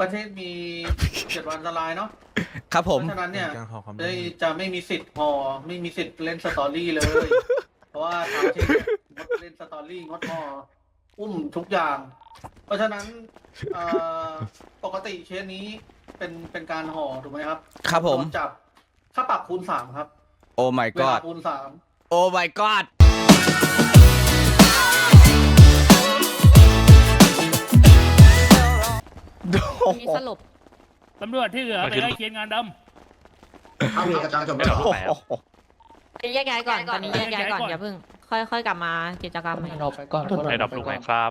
ประเทศมีเจ็ดวันอันตรายเนาะครับผม เพราะฉะนั้นเนี่ยการขอความเอ้ยจะไม่มีสิทธิ์พอไม่มีสิทธิ์เล่นสตอรี่เลย เพราะว่าทางประเทศเนี่ยงดเล่นสตอรี่งดพออุ้มทุกอย่าง เพราะฉะนั้นเอ่อปกติเคสนี้เป็นเป็นการห่อถูกไหมครับครับผม โดนจับค่าปรับคูณสามครับโอ้ my เวลา god คูณสาม โอ้ my god มีสลบตำรวจที่เหลือไปไล่เคียนงานดเอามีกระจังจบโอ้แล้วโหแยกย้ายก่อนตอนนี้แยกย้ายก่อนแยกย้ายก่อนอย่าเพิ่ง ค่อยค่อยกลับมากิจกรรมใหม่เราไปก่อนไอ้ดอกลูกไหนครับ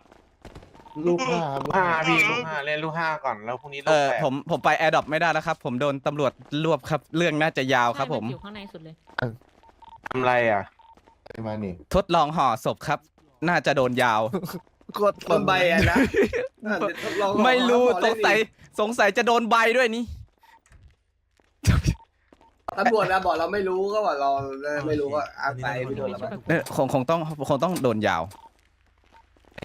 ลูกห้าลูกห้าพี่ลูกห้าเล่นลูกห้าก่อนแล้วพรุ่งนี้ลูเอกอแปดผมผมไปแอร์ดรอปไม่ได้แล้วครับ ผมโดนตำรวจรวบครับ เรื่องน่าจะยาวครับ ผมใช่นอยู่ข้างในสุดเลย ทำไรอะ มานี่ทดลองห่อศพครับ น่าจะโดนยาว กดต้นใบอะนะไม่รู้สงสัยสงสัยจะโดนใบด้วยนี่ ตำรวจนะบอกเราไม่รู้ก็บอกเราไม่รู้ก็อาศัยไปโดนแล้วเออคงคงต้องคงต้องโดนยาว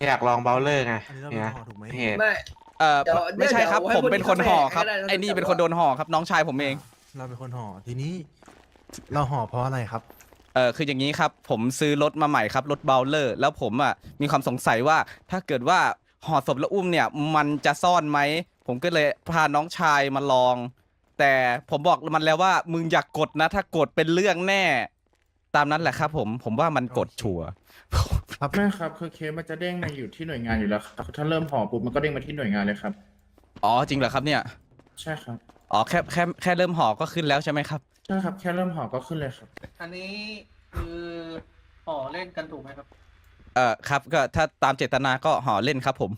อยากลองเบลเลอร์ไงอันนี้เราเนี่ยห่อถูกไหมเห็นไม่ เออเดี๋ยวไม่ใช่ครับ เดี๋ยวให้ผมเป็นคนห่อครับคนที่เขาแบกไอ้นี่ให้ได้เป็นคนโดนห่อครับ น้องชายผมเอง เราเป็นคนห่อทีนี้ เราห่อเพราะอะไรครับ เออคืออย่างนี้ครับ ผมซื้อรถมาใหม่ครับรถเบลเลอร์ แล้วผมอะมีความสงสัยว่าถ้าเกิดว่าห่อศพแล้วอุ้มเนี่ย มันจะซ่อนไหม ผมก็เลยพาน้องชายมาลอง แต่ผมบอกมันแล้วว่ามึงอย่ากกดนะ ถ้ากดเป็นเรื่องแน่ ตามนั้นแหละครับ ผมผมว่ามันกดชัวร์ ครับไม่ครับคือเคสมันจะเด้งมาอยู่ที่หน่วยงานอยู่แล้วครับถ้าเริ่มห่อปุ๊บมันก็เด้งมาที่หน่วยงานเลยครับ อ๋อจริงเหรอครับเนี่ย ใช่ครับ อ๋อแค่แค่แค่เริ่มห่อก็ขึ้นแล้วใช่ไหมครับใช่ครับแค่เริ่มห่อก็ขึ้นเลยครับ อันนี้คือห่อเล่นกันถูกไหมครับ เออครับก็ถ้าตามเจตนาก็ห่อเล่นครับผม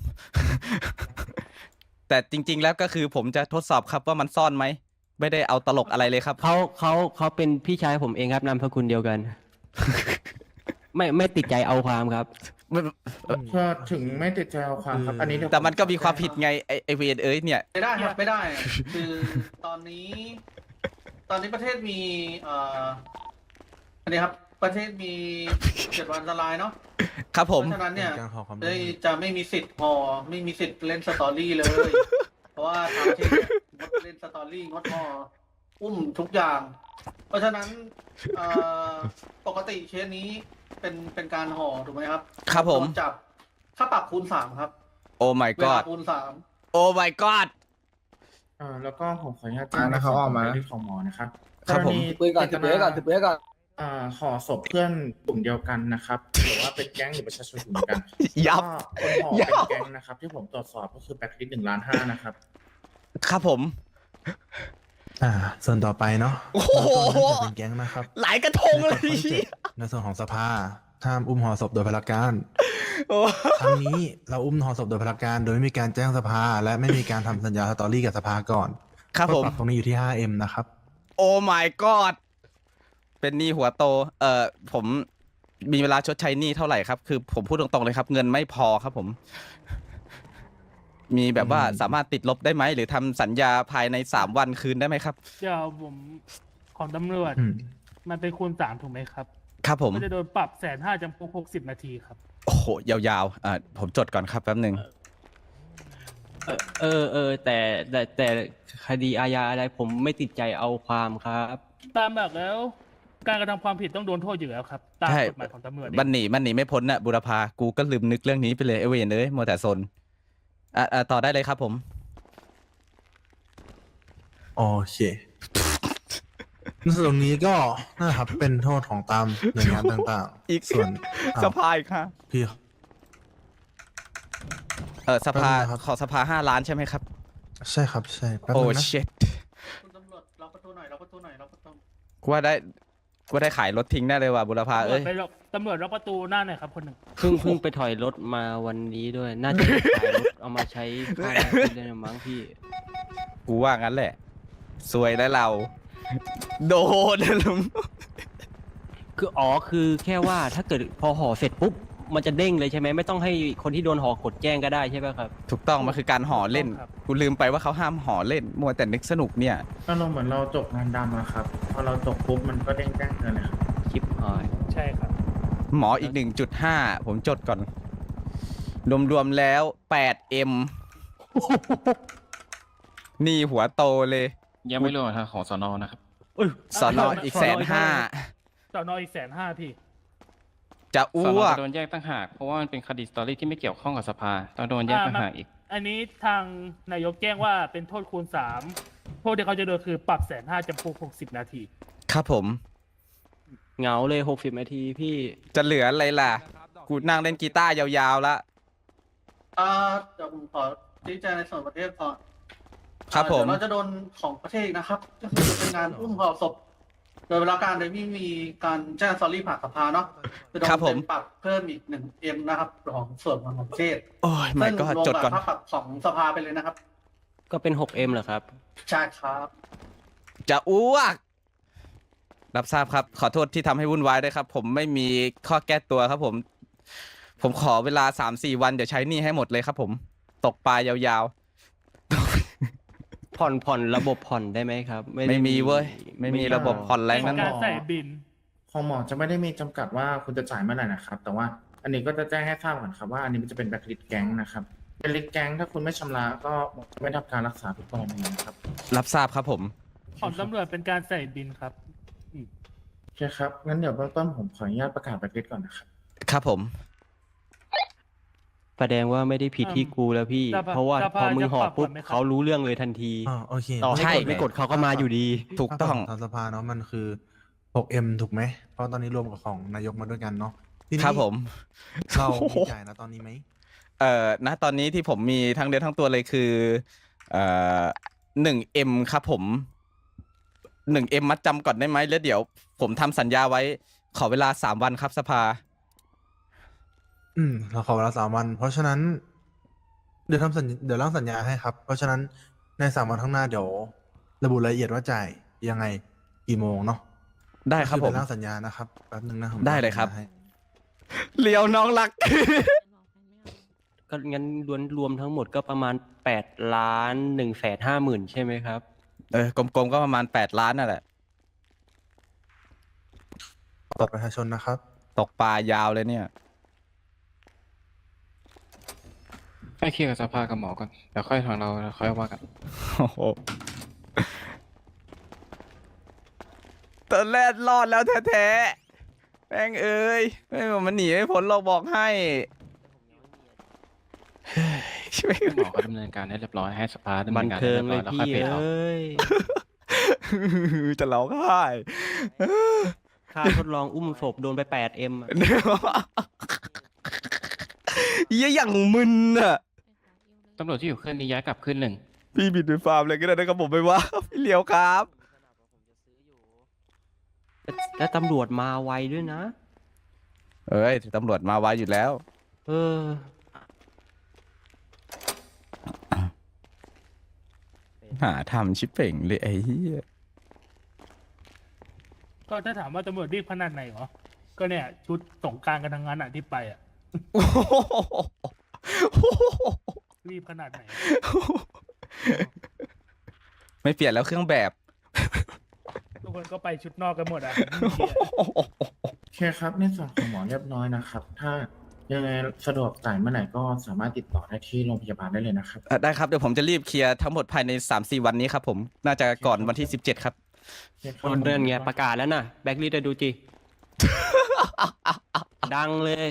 แต่จริง ๆ แล้วก็คือผมจะทดสอบครับว่ามันซ่อนไหม ไม่ได้เอาตลกอะไรเลยครับ เขาเขาเขาเป็นพี่ชายผมเองครับนามสกุลเดียวกัน ไม่ไม่ติดใจเอาความครับ ก็ถึงไม่ติดใจเอาความครับ อันนี้เดี๋ยวแต่มันก็มีความผิดไงไอไอเวนเอ้ยเนี่ย ไม่ได้ครับไม่ได้ คือตอนนี้ ตอนนี้ประเทศมีเอ่ออันนี้ครับ ประเทศมีเจ็ดวันอันตรายเนาะครับผม เพราะฉะนั้นเนี่ยการขอความเอ้ยจะไม่มีสิทธิ์พอไม่มีสิทธิ์เล่นสตอรี่เลย เพราะว่าทางประเทศเนี่ยงดเล่นสตอรี่งดพออุ้มทุกอย่าง เพราะฉะนั้นเอ่อปกติเคสนี้เป็นเป็นการห่อถูกไหมครับครับผม โดนจับค่าปรับคูณสามครับ โอ้ my เวลา god คูณสาม โอ้ my god อ่าแล้วก็ผมขออนุญาตอ่านะเขาออกมา ในส่วนของหมอนะครับครับผมกณีปืนก่อนถือปืนไว้ก่อนถือปืนไว้ก่อน อ่าห่อศพเพื่อนกลุ่มเดียวกันนะครับหรือว่าเป็นแก๊งหรือประชาชนกลุ่มเดียวกันยับ ก็คนห่อยัเป็นบแก๊งนะครับ ที่ผมตรวจสอบก็คือแบ็คลิสหนึ่งล้านห้านะครับครับผม อ่า ส่วนต่อไปเนาะโอ้โหเราก็เนื่องจากเป็นแก๊งนะครับหลายกระทงเลย ในกฎข้อที่เจ็ดในส่วนของสภา ห้ามอุ้มห่อศพโดยพลการโอ้ครั้งนี้เราอุ้มห่อศพโดยพลการโดยไม่มีการแจ้งสภา และไม่มีการทำสัญญาสตอรี่กับสภาก่อนครับผม โทษปรับตรงนี้อยู่ที่ 5M นะครับ โอ้ my god เป็นหนี้หัวโต เอ่อ ผมมีเวลาชดใช้หนี้เท่าไหร่ครับ คือผมพูดตรงๆเลยครับ เงินไม่พอครับผม มีแบบว่าอืม สามารถติดลบได้ไหม หรือทำสัญญาภายในสามวันคืนได้ไหมครับำเดี๋ยวผมของตำรวจอืมมันเป็นคูณสามถูกไหมครับ ครับผม ก็จะโดนปรับแสนห้าจำคุกหกสิบนาทีครับ โอ้โห ยาวๆอ่าผมจดก่อนครับแป๊บหนึ่งเออเออเออแต่แต่แต่คดีอาญาอะไรผมไม่ติดใจเอาความครับ ตามแบบแล้ว การกระทำความผิดต้องโดนโทษอยู่แล้วครับ ตามใช่กฎหมายของตำรวจเองมันหนีมันหนีไม่พ้นน่ะบุรพากูก็ลืมนึกเรื่องนี้ไปเลยเอเวนเอ้ยมัวแต่ซนอะอะต่อได้เลยครับผม โอเค ในส่วนตรงนี้ก็นะครับเป็นโทษของตามหน่วยงานต่างอีก ๆ ส่วนสอ้าวภาอีกค่ะพี่ เออสภาแป๊บนึงนะครับ ขอสภาห้าล้านใช่ไหมครับ ใช่ครับใช่แป๊บโอ้นึงนะเช็ดคุณตำรวจล็อกประตูหน่อยล็อกประตูหน่อยล็อกประตูกูว่าได้กูว่าได้ขายรถทิ้งได้เลยว่ะบุรพาตำรวเอ้จยไปล็อกตำรวจล็อกประตูหน้าหน่อยครับคนหนึ่งเพิ่งเพิ่งไปถอยรถมาวันนี้ด้วย น่าจะขายรถเอามาใช้ค่าที่ได้นะมั้งพี่ กูว่างั้นแหละ สวยแล้วเรา โดนลุมคืออ๋อคือแค่ว่าถ้าเกิดพอห่อเสร็จปุ๊บมันจะเด้งเลยใช่ไหมไม่ต้องให้คนที่โดนห่อกดแจ้งก็ได้ใช่ไหมครับ ถูกต้องมันคือการห่อเล่น ครับ กูลืมไปว่าเขาห้ามห่อเล่น มัวแต่นึกสนุกเนี่ยก็ลงเหมือนเราจบงานดำอะครับ พอเราจบปุ๊บมันก็เด้งแจ้งเตือนเลยครับชิปหายใช่ครับ หมออีกหนึ่งจุดห้าผมจดก่อน รวมๆแล้วแปดเอ็มหนี่หัวโตเลย ยังไม่รวมทางของสนนะครับสอนออีกแสนห้าสอนออีกแสนห้าพี่ จะสนอ้วกจะโดนแยกตั้งหาก เพราะว่ามันเป็นคดีสตอรี่ที่ไม่เกี่ยวข้องกับสภาต้องโดนแยกตั้งหากอีก อันนี้ทางนายกแจ้งว่าเป็นโทษคูณสามโทษที่เขาจะโดนคือปรับแสนห้าจำคุกหกสิบนาที ครับผม เหงาเลยหกสิบนาทีพี่จะเหลืออะไรล่ะ กูนั่งเล่นกีตาร์ยาวๆละ อ่าเดี๋ยวผมขอชี้แจงในส่วนประเทศก่อน ครับผม เดี๋ยวเราจะโดนของประเทศนะครับ ก็คือเป็นงานอุ้มห่อศพ โดยเวลาการโดยไม่มีการแจ้งซอรี่ผ่านสภาเนาะจะโดนครับผม เป็นปรับเพิ่มอีกหนึ่งเอ็มนะครับของส่วนของประเทศโอ้ยไม่ก็ซึ่งรวมจดก่อนบค่าปรับของสภาไปเลยนะครับก็เป็นหกเอ็มเหรอครับ ใช่ครับจะอ้วก รับทราบครับ ขอโทษที่ทำให้วุ่นวายด้วยครับ ผมไม่มีข้อแก้ตัวครับผม ผมขอเวลาสามสี่วันเดี๋ยวใช้หนี้ให้หมดเลยครับผม ตกปลายาว ผ่อนผ่อนระบบผ่อนได้ไหมครับๆด้ไม่มีเว้ย ไม่มีระบบผ่อนแรงเป็นั้นนการใส่บิน ของหมอจะไม่ได้มีจำกัดว่าคุณจะจ่ายเมื่อไหร่นะครับ แต่ว่าอันนี้ก็จะแจ้งให้ทราบก่อนครับว่าอันนี้มันจะเป็นแบ็คลิสแก๊งนะครับเป็นลิสแก๊งถ้าคุณไม่ชำระก็ไม่ได้รับการรักษาทุกกรณีนะครับรับทราบครับผม ของตำรวจเป็นการใส่บินครับ โอเคครับงั้นเดี๋ยวเบื้องต้นผมขออนุญาตประกาศแบ็คลิสก่อนนะครับ ครับผม แสดงว่าไม่ได้ผิดที่กูแล้วพี่สภาเพราะว่าสภาพอมึงหอจะปรับปุ๊บก่อนไหมครับ เขารู้เรื่องเลยทันทีอ่าโอเคต่อให้ใช่กดไม่กดเขาก็มาอยู่ดี ถูกต้อง ทางสภาเนาะมันคือ 6M ถูกไหม เพราะตอนนี้รวมกับของนายกมาด้วยกันเนาะทีนี้ครับผม เรามีจ่ายนะตอนนี้ไหมเอ่อณตอนนี้ที่ผมมีทั้งเดือนทั้งตัวเลยคือเอ่อหนึ่งเอ็มครับผมหนึ่งเอ็มมัดจำก่อนได้ไหมแล้วเดี๋ยว ผมทำสัญญาไว้ขอเวลาสามวันครับสภา อืมเราขอเวลาสามวัน เพราะฉะนั้น เดี๋ยวทำสัญเดี๋ยวร่างสัญญาให้ครับ เพราะฉะนั้นในสามวันข้างหน้าเดี๋ยว ระบุรายละเอียดว่าจ่ายยังไงกี่โมงเนาะได้ครับก็ผอม เป็นร่างสัญญานะครับแป๊บนึงนะผมได้เลยครับสัญญาให้เลียวน้องรัก ก็งั้นรวมรวมทั้งหมดก็ประมาณแปดล้านหนึ่งแสนห้าหมื่นใช่ไหมครับ เออกลมๆก็ประมาณแปดล้านนั่นแหละ บัตรประชาชนนะครับ ตกปลายาวเลยเนี่ย ให้เคลียร์กับสภากับหมอก่อนเดี๋ยวค่อยทางเราค่อยว่ากัน โอ้โหตอนแรกรอดแล้วแท้ๆแม่งเอ้ยไม่มันหนีไม่พ้นเราบอกให้เฮ้ยช่วยหมอก็ดำเนินการให้เรียบร้อยให้สภาดำเนิบันนการให้เทิงเรียบเลร้อยยแล้วค่อยพี่ไปเอาเอ้ยจะร้องไห้ค่าทดลองอุ้มศพโดนไปแปดเอ็มเหี้ยอย่างมึนอะตำรวจที่อยู่ขึ้นนี้ย้ายกลับขึ้นหนึ่งพี่บิดไปฟาร์มเลยก็ได้นะครับผมไม่ว่า พี่เหลียวครับ แล้วตำรวจมาไวด้วยนะ เอ้ยตำรวจมาไวอยู่แล้ว เออ หาทำชิปเป่งเลยไอ้เหี้ยก็ถ้าถามว่าตำรวจรีบขนาดไหนเหรอ ก็เนี่ย ชุดสงกรารกันทั้งนั้นอะที่ไปอะ โอ้โห รีบขนาดไหน ไม่เปลี่ยนแล้วเครื่องแบบ ทุกคนก็ไปชุดนอกกันหมดอะโอเคครับ ในส่วนของหมอเรียบร้อยนะครับ ถ้ายังไงสะดวกจ่ายเมื่อไหร่ก็สามารถติดต่อได้ที่โรงพยาบาลได้เลยนะครับ เอ่อได้ครับ เดี๋ยวผมจะรีบเคลียร์ทั้งหมดภายใน 3-4 วันนี้ครับผม น่าจะก่อนวันที่ 17 ครับ โอเคครับ เดินไงประกาศแล้วนะแบ็กลิสต์ดูจี ดังเลย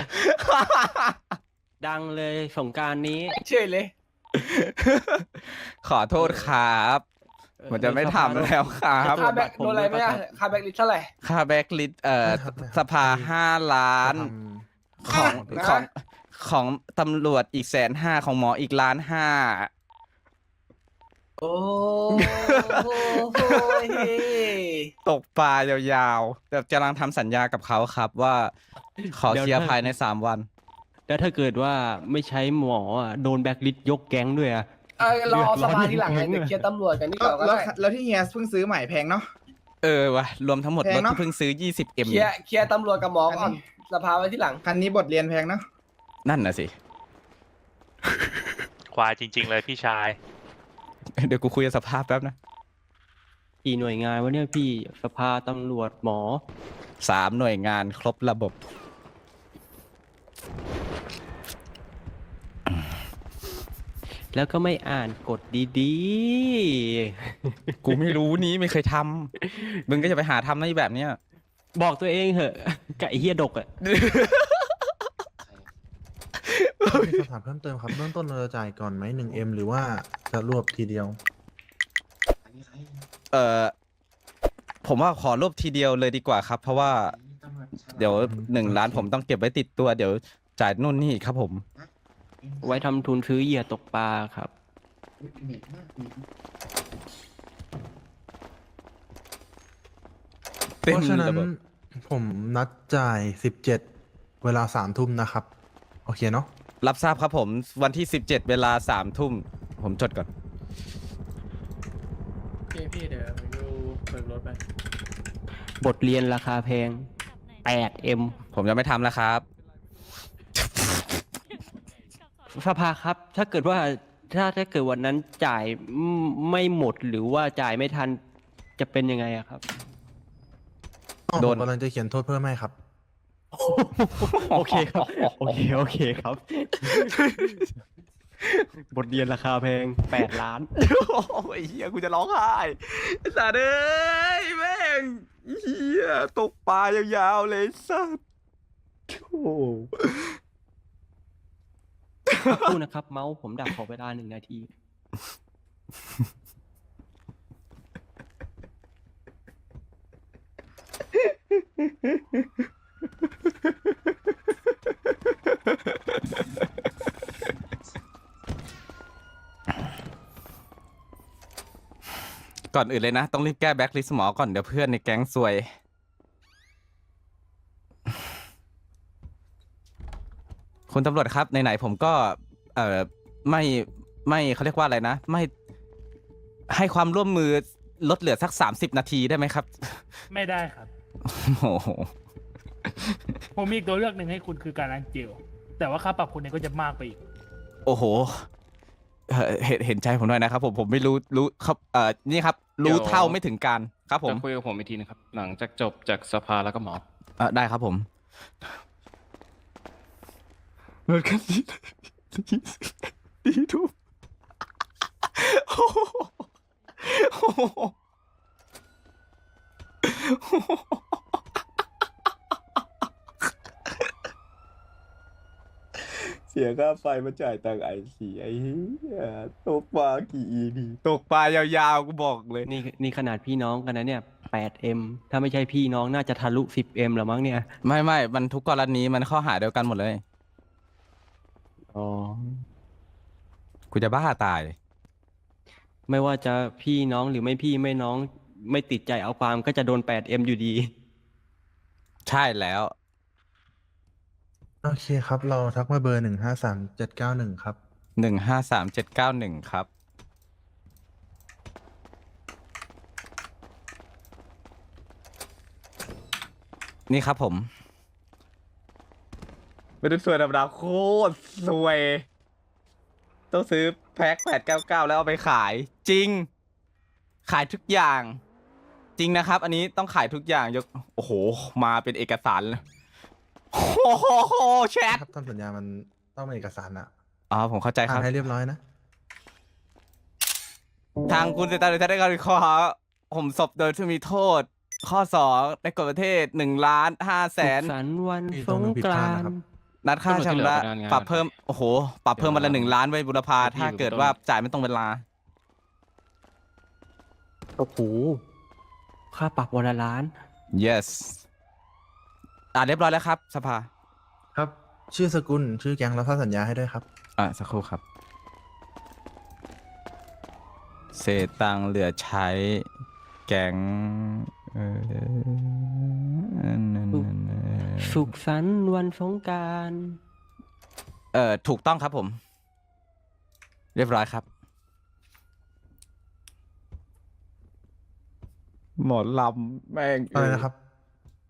ดังเลยสงกรารนี้เชื่อเลย ขอโทษครับผมจะไม่ทำแล้วครับค่าแบ็คโดนอะไรไหมอะค่าแบ็คลิสต์เท่าไหร่ ค่าแบ็กลิสเอ่อได้ครับได้ครับสภาห้าล้านจะทของนะของของตำรวจอีกแสนห้าของหมออีกล้านห้า โอ้โหตกปลายาวๆ แต่กำลังทำสัญญากับเขาครับว่า ขอเดี๋ยวเคลียร์ถ้าภายในสามวัน แล้วถ้าเกิดว่าไม่ใช้หมออะโดนแบ็กลิสต์ยกแก๊งด้วยอะ เออรอสภาที่หลังไงเดือดร้อนเดี๋ยวเคลียร์ตำรวจกันนี่ก่อนก็ได้แล้วที่เฮียเพิ่งซื้อใหม่แพงเนาะ เออวะรวมทั้งหมดแพรงถเนอะ ที่เพิ่งซื้อ 20M เคลียร์เคลียร์ตำรวจกับหมอก่อนสภาไว้ที่หลัง คันนี้บทเรียนแพงเนาะนั่นน่ะสิ ควายจริง ๆ เลยพี่ชาย เดี๋ยวกูคุยกับสภาพแป๊บนะกี่หน่วยงานวะเนี่ยพี่สภาตำรวจหมอ สามหน่วยงานครบระบบ แล้วก็ไม่อ่านกฎดีกูไม่รู้นี้ไม่เคยทำมึงก็จะไปหาทำในะไอ้แบบเนี้ยๆบอกตัวเองเหอะกับไอ้เฮียดกอะมีคำถามเพิ่มเติมครับเบื้องต้นเราจะจ่ายก่อนไหมหนึ่งเอ็มหรือว่าจะรวบทีเดียว เออผมว่าขอรวบทีเดียวเลยดีกว่าครับ เพราะว่า เดี๋ยวหนึ่งล้านผมต้องเก็บไว้ติดตัว เดี๋ยวจ่ายนู่นนี่ครับผม ไว้ทำทุนซื้อเหยื่อตกปลาครับเพราะฉะนั้นผมนัดจ่ายสิบเจ็ดเวลาสามทุ่มนะครับ โอเคเนาะรับทราบครับผมวันที่ 17 เวลาสามทุ่ม ผมจดก่อน พี่พี่เดี๋ยวดูเปิดรถไป บทเรียนราคาแพง 8M ผมจะไม่ทำแล้วครับ สภาครับ ถ้าเกิดว่าถ้าถ้าเกิดวันนั้นจ่ายไม่หมดหรือว่าจ่ายไม่ทันจะเป็นยังไงอะครับอ๋อโดผนมกำลังจะเขียนโทษเพิ่มให้ครับ โอเคครับ โอเค โอเคครับ บทเรียนราคาแพง8ล้าน โอ้ยเฮียกูจะร้องไห้ไอ้สัตว์เอ้ยแม่งเฮียตกปลายาวๆเลยสัตว์โอ้ สักครู่นะครับ เมาส์ผมดับขอเวลาหนึ่งนาที ก่อนอื่นเลยนะ ต้องรีบแก้แบ็คลิสต์หมอก่อนเดี๋ยวเพื่อนในแก๊งซวย คุณตำรวจครับไหนๆผมก็ เอ่อไม่ไม่เขาเรียกว่าอะไรนะ ไม่ให้ความร่วมมือลดเหลือสักสามสิบนาทีได้ไหมครับ ไม่ได้ครับ โอ้โหผมมีอีกตัวเลือกหนึ่งให้คุณคือการล้างเจลแต่ว่าค่าปรับคุณเนี่ยก็จะมากไปอีก โอ้โหเอ่อเห็นเห็นใจผมหน่อยนะครับ ผมผมไม่รู้รู้ครับเอ่อนี่ครับ รู้เท่าไม่ถึงการครับผมจะคุยกับผมอีกทีนะครับ หลังจากจบจากสภาแล้วก็หมอ เอ่อได้ครับผม รถคันนี้ดีทุกโอ้โหโอ้โหเสียค่าไฟมาจ่ายตังไอซีไอ้เหี้ยตกปลากี่ EP ตกปลายาวๆกูบอกเลยนี่นี่ขนาดพี่น้องกันนะเนี่ย 8M ถ้าไม่ใช่พี่น้องน่าจะทะลุ 10M แล้วมั้งเนี่ย ไม่ไม่มันทุกกรณีมันข้อหาเดียวกันหมดเลย อ๋อกูจะบ้าตาย ไม่ว่าจะพี่น้องหรือไม่พี่ไม่น้อง ไม่ติดใจเอาความก็จะโดน 8M อยู่ดี ใช่แล้ว โอเคครับ เราทักมาเบอร์หนึ่งห้าสามเจ็ดเก้าหนึ่งครับ หนึ่งห้าสามเจ็ดเก้าหนึ่งครับ นี่ครับผม ไม่ได้สวยธรรมดาโคตรสวย ต้องซื้อแพ็คแปดเก้าเก้าแล้วเอาไปขาย จริง ขายทุกอย่าง จริงนะครับ อันนี้ต้องขายทุกอย่างยกโอ้โห มาเป็นเอกสารเลยโอ้โหแชทครับทำสัญญามันต้องเป็นเอกสารอะอ๋อผมเข้าใจคอ่ารันบให้เรียบร้อยนะ ทางคุณเซตาหรือท่านได้การข้อหาผมศพโดยที่มีโทษ ข้อสองในกฎประเทศหนึ่งล้านห้าแสน สุขสันต์วันนี่สต้องงดูผิดกพลาดรานนะครับต์ นัดค่าชำระตำรวจที่เหลือไปทำงาน ปรับเพิ่มโอ้โหปรับเพิ่มวันละหนึ่งล้านไว้บุรพาเดี๋ยวถ้าพี่เกิดอยู่ว่าต้นจ่ายไม่ตรงเวลา โอ้โหค่าปรับวันละล้าน yes อ่าเรียบร้อยแล้วครับ สภาครับ ชื่อสกุลชื่อแก๊งรับทราบสัญญาให้ด้วยครับ อะสักครู่ครับ เศษตังค์เหลือใช้แก๊งเอ่อ สุขสันต์วันสงกรารเอ่อถูกต้องครับผม เรียบร้อยครับ หมอลำแม่งอะไรนะครับ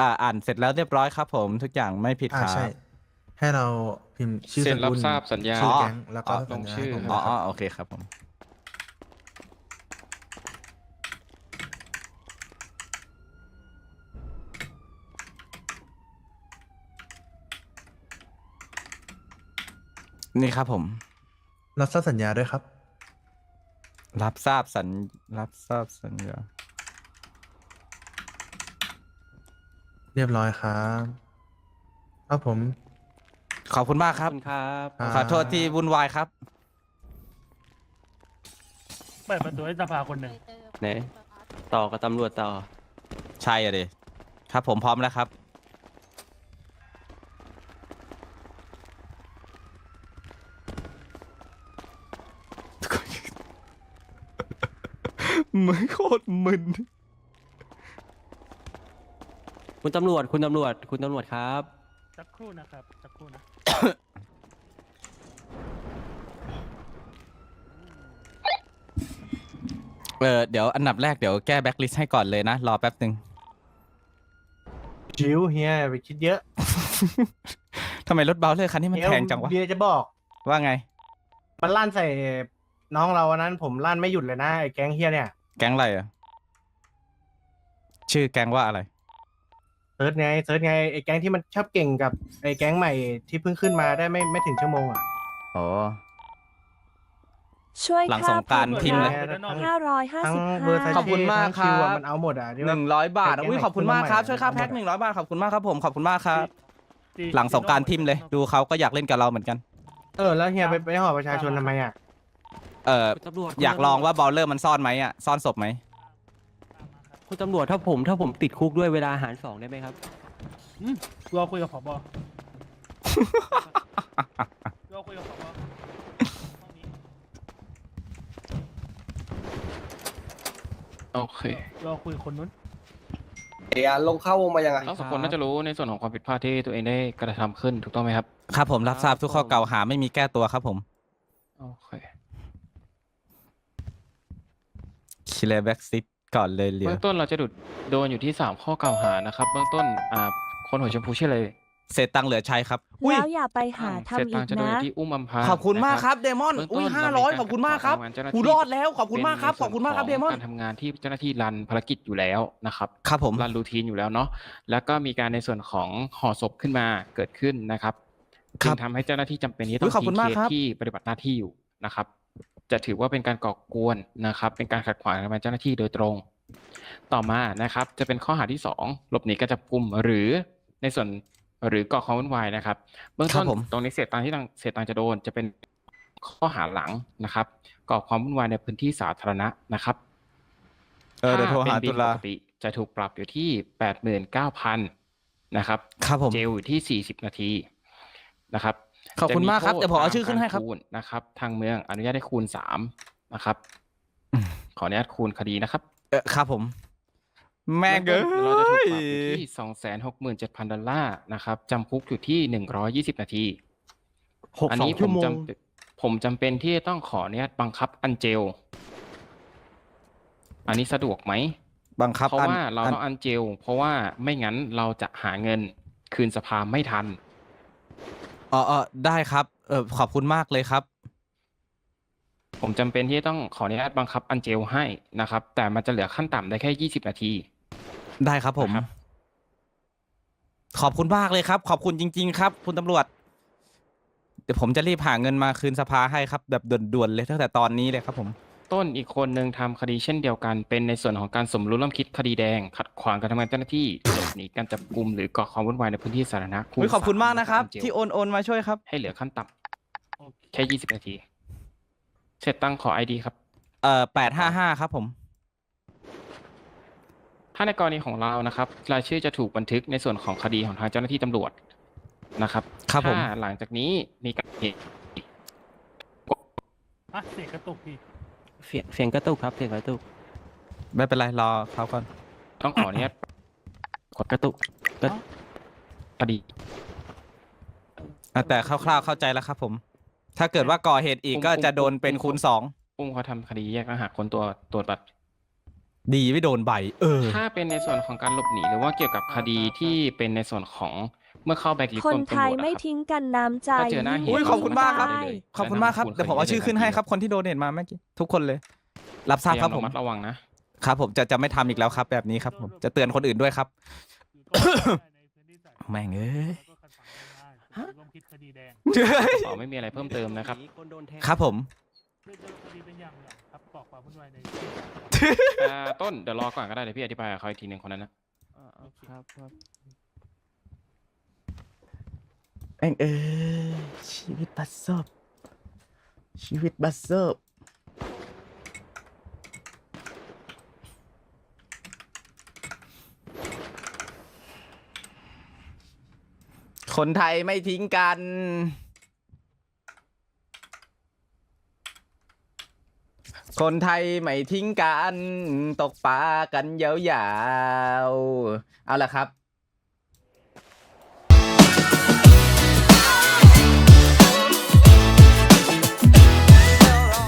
อ่าอ่านเสร็จแล้วเรียบร้อยครับ ผม ทุกอย่างไม่ผิดอ่าครับ ใช่ ให้เราพิมพ์ชื่อเซ็สนรับกุลทราบสัญญา ชื่อแก๊งแล้วก็อ๋อ สัญญาลงชื่อให้ผมอ๋อนะคอ๋อรับโอเคครับผม นี่ครับผม รับทราบสัญญาด้วยครับ รับทราบสัญรับทราบสัญญาเรียบร้อยครับครับผม ขอบคุณมากคขอรับบ คุณครับครับขอโทษที่วุ่นวายครับ เปิดประตูให้สภาคนหนึ่ง ไหน ต่อกับตำรวจต่อ ใช่อะดิครับผมพร้อมแล้วครับ มึงโคตรมึน คุณตำรวจ คุณตำรวจ คุณตำรวจครับ สักครู่นะครับสักครู่นะ เออเดี๋ยวอันดับแรกเดี๋ยวแก้แบ็คลิสต์ให้ก่อนเลยนะ รอแป๊บหนึ่งชิวเฮียไปคิดเยอะทำไมรถเบลเลอร์คันนี้มันแพงจังวะ เบียร์จะบอก ว่าไง มันลั่นใส่น้องเราวันนั้นผมลั่นไม่หยุดเลยนะไอ้แก๊งเฮียเนี่ย แก๊งอะไรอะ ชื่อแก๊งว่าอะไร เซิร์ชไงเซิร์ชไงไอ้แก๊งที่มันชอบเก่งกับไอ้แก๊งใหม่ที่เพิ่งขึ้นมาได้ไม่ไม่ถึงชั่วโมงอะ อ๋อ ช่วยหลังสงกรานต์พิมพ์เลย ห้าร้อยห้าทั้งสิบเวอร์ห้าซัสขอบคุณมากทั้งคิวครัอะบมันเอาหมดอะที่หว่า นึ่งร้อยบาทอะแก๊งอุ้ยขอบคุณมากครับขึ้นมาใหม่ช่วยค่าแพ็คเอาหมดหนึ่งร้อยบาทขอบคุณมากครับผมขอบคุณมากครับจีหลังสงกรารทิมเลย ดูเขาก็อยากเล่นกับเราเหมือนกัน เออแล้วเฮียไปไปห่อประชาชนทำไมอะ เออคุณตำรวจอยากลองว่าบอลเลอร์มันซ่อนไหมอะซ่อนศพไหมคุณตำรวจถ้าผมถ้าผมติดคุกด้วยเวลาอาหารสองได้ไหมครับ รอคุยกับผบ รอคุยกับผบห้องนี้โอเครอคุยกับคนนู้น เดี๋ยวลงเข้าวงมายังไงทั้งสองคนน่าจะรู้ในส่วนของความผิดพลาดที่ตัวเองได้กระทำขึ้นถูกต้องไหมครับ ครับผมรับทราบทุกข้อกล่าวหาไม่มีแก้ตัวครับผม โอเค คิเลแบ็กซิตก่อนเลยเหลียเบื้องต้นเราจะดุดโดนอยู่ที่สามข้อกล่าวหานะครับ เบื้องต้นอ่าคนหัวชมพูชื่ออะไรเศษตังค์เหลือใช้ครับอุ้ย แล้วอย่าไปหาเสร็จทำอีตังกค์จะโดนอนะ ยู่ที่อุ้มอำพาขอบคุณมากครับนะเดมอนเบื้องต้นอุ้ยเราห้ามีร้อยการขอบคุณมากครับขัดขวางเจ้าหน้าที่กูรอดแล้วขอบคุณมากครับเป็นขอบคุณมากครับในเดส่วนมอน การทำงานที่เจ้าหน้าที่รันภารกิจอยู่แล้วนะครับ ครับผม รันรูทีนอยู่แล้วเนาะ แล้วก็มีการในส่วนของห่อศพขึ้นมาเกิดขึ้นนะครับครัจึบงทำให้เจ้าหน้าที่จำเป็นที่อุ๊ต้อยงขอบคุณทิ้งมากเคสครับ ที่ปฏิบัติหน้าที่อยู่นะครับ จะถือว่าเป็นการก่อกวนนะครับ เป็นการขัดขวางการทำงานเจ้าหน้าที่โดยตรง ต่อมานะครับ จะเป็นข้อหาที่สองหลบหนีการจับกลุ่มหรือในส่วนหรือก่อความวุ่นวายนะครับ เบื้องครัต้บนผมตรงนี้เสียตังค์ที่ตังเสียตังค์จะโดนจะเป็นข้อหาหลังนะครับ ก่อความวุ่นวายในพื้นที่สาธารณะนะครับเออเดี๋ยวโทรหาถ้เป็นบิตุนลาปกติจะถูกปรับอยู่ที่แปดหมื่นเก้าพันนะครับครับผมเจลอยู่ที่สี่สิบนาทีนะครับ ขอบคุณมากครับจะเดี๋ยวผมเอาชื่อขึ้นให้ครับตามกาณนะครับ ทางเมืองอนุญาตให้คูณสามนะครับอืมขออนุญาตคูณคดีนะครับเออครับผม แม่งเอ้บื้องต้นเราจะถูกปรับอยู่ยที่สองแสนหกหมื่นเจ็ดพันดอลลาร์นะครับจำคุกอยู่ที่หนึ่งร้อยี่สิบนาทีหกอันสองนี้ผชั่วมโมงจำเป็นผมจำเป็นที่จะต้องขออนุญาตบังคับอันเจล อันนี้สะดวกไหมบังคับเพราะอันว่าเราอันต้องอันเจล เพราะว่าไม่งั้นเราจะหาเงินคืนสภาไม่ทัน อ๋อเออได้ครับ เออขอบคุณมากเลยครับ ผมจำเป็นที่จะต้องขออนุญาตบังคับอันเจลให้นะครับ แต่มันจะเหลือขั้นต่ำได้แค่ยี่สิบนาที ได้ครับผม นะครับ ขอบคุณมากเลยครับ ขอบคุณจริง ๆ ครับ คุณตำรวจ เดี๋ยวผมจะรีบหาเงินมาคืนสภาให้ครับ แบบด่วนๆเลยตั้งแต่ตอนนี้เลยครับผม ต้นอีกคนหนึ่งทำคดีเช่นเดียวกัน เป็นในส่วนของการสมรู้ร่วมคิดคดีแดง ขัดขวางการทำงานเจ้าหน้าที่หลบหนีการจับกลุ่มหรือก่อความวุ่นวายในพื้นที่สาธารณะอุ๊ยขอบคุณมากนะครับอัเจลที่โอนโอนมาช่วยครับ ให้เหลือขั้นต่ำโอเคแค่ยี่สิบนาที เสร็จตั้งขอไอดีครับ เอ่อแปดห้าห้าครับผม ถ้าในกรณีของเรานะครับรายชื่อจะถูกบันทึกในส่วนของคดีของทางเจ้าหน้าที่ตำรวจนะครับครับผม ถ้าหลังจากนี้มีการเหตุอะเสียงกระตุกพี่ เสียงเสียงกระตุกครับเสียงกระตุกไม่เป็นไรรอเขาก่อนต้องขออนุญาตกดกระตุกกระคดีอะแต่คร่าวๆเข้าใจแล้วครับผม ถ้าเกิดว่าก่อเหตุอีกผมก็ผมจะโดนเป็นผมคูณสองอุ้มเขาทำคดีแยกต่างหากคนตัวตรวจบัตร ดีไม่โดนใบ เออ ถ้าเป็นในส่วนของการหลบหนีหรือว่าเกี่ยวกับคดีที่เป็นในส่วนของ เมื่อเข้าแบ็กลิสต์คนตำรวจไทยอะไม่ครับ ทิ้งกันน้ำใจถ้าเจอหน้าเหตุอุ้ยขอบคุณมากครับ ได้ ขอบคุณมากครับ เดี๋ยวผมเอาชื่อขึ้นให้ครับ คนที่โดเนทมาเมื่อกี้ทุกคนเลย รับทราบครับพยยผมระมัดระวังนะ ครับ ผมจะจะไม่ทำอีกแล้วครับ แบบนี้ครับ ผมจะเตือนคนอื่นด้วยครับ แม่งเอ้ยแล้วก็ขัดขวางไม่ได้ร่วมคิดคดีแดงขอไม่มีอะไรเพิ่มเติมนะครับคนโดนแทงครับผมเรื่องคดีเป็นอย่างอย่างครับก่อความวุ่นวายในอ่าต้นเดี๋ยวรอก่อนก็ได้เดี๋ยวพี่อธิบายกับเขาอีกทีหนึ่งคนนั้นนะ ครับครับ แม่งเอ้ยชีวิตบัสเซบชีวิตบัสเซบคนไทยไม่ทิ้งกันคนไทยไม่ทิ้งกัน ตกปลากันยาวๆ เอาละครับ